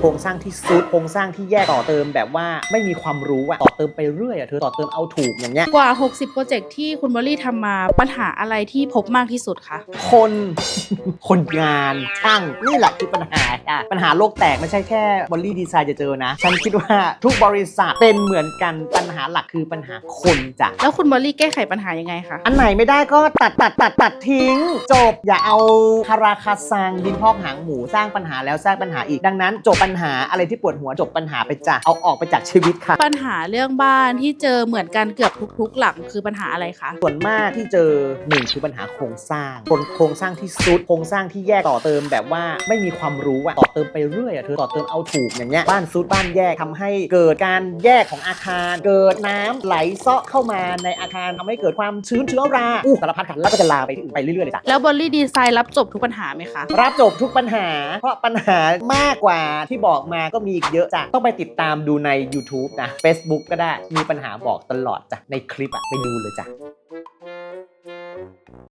โครงสร้างที่ซุดโครงสร้างที่แย่ต่อเติมแบบว่าไม่มีความรู้อะต่อเติมไปเรื่อยอะเธอต่อเติมเอาถูกอย่างเงี้ยกว่า 60 โปรเจกต์ที่คุณบอลลี่ทำมาปัญหาอะไรที่พบมากที่สุดคะ คน คนงานช่างนี่แหละคือปัญหาค่ะปัญหาโลกแตกไม่ใช่แค่บอลลี่ดีไซน์จะเจอนะ ฉันคิดว่าทุกบริษัทเป็นเหมือนกันปัญหาหลักคือปัญหาคนจ้ะแล้วคุณบอลลี่แก้ไขปัญหายังไงคะ อันไหนไม่ได้ก็ตัดตัดตัดตัดทิ้ง จบอย่าเอาคาราคาซังดินพอกหางหมูสร้างปัญหาแล้วสร้างปัญหาอีกดังนั้นจบปัญหาอะไรที่ปวดหัวจบปัญหาไปจ้ะเอาออกไปจากชีวิตค่ะ ปัญหาเรื่องบ้านที่เจอเหมือนกันเกือบทุก ๆ หลังคือปัญหาอะไรคะส่วนมากที่เจอหนึ่งคือปัญหาโครงสร้างคนโครงสร้างที่ซุดโครงสร้างที่แยกต่อเติมแบบว่าไม่มีความรู้อะต่อเติมไปเรื่อยอะเธอต่อเติมเอาถูกอย่างเงี้ยบ้านซุดบ้านแยกทำให้เกิดการแยกของอาคาร เกิดน้ำไหลเซาะเข้ามาในอาคารทำให้เกิดความชื้นเชื้อราอู้สารพัดค่ะแล้วก็จะลามไปที่อื่นไปเรื่อยๆเลยจ้ะแล้วบอลลี่ดีไซน์รับจบทุกปัญหาไหมคะรับจบทุกปัญหา เพราะปัญหามากกว่าที่บอกมาก็มีอีกเยอะจ้ะต้องไปติดตามดูใน YouTube นะ Facebook ก็ได้มีปัญหาบอกตลอดจ้ะในคลิปอะไปดูเลยจ้ะ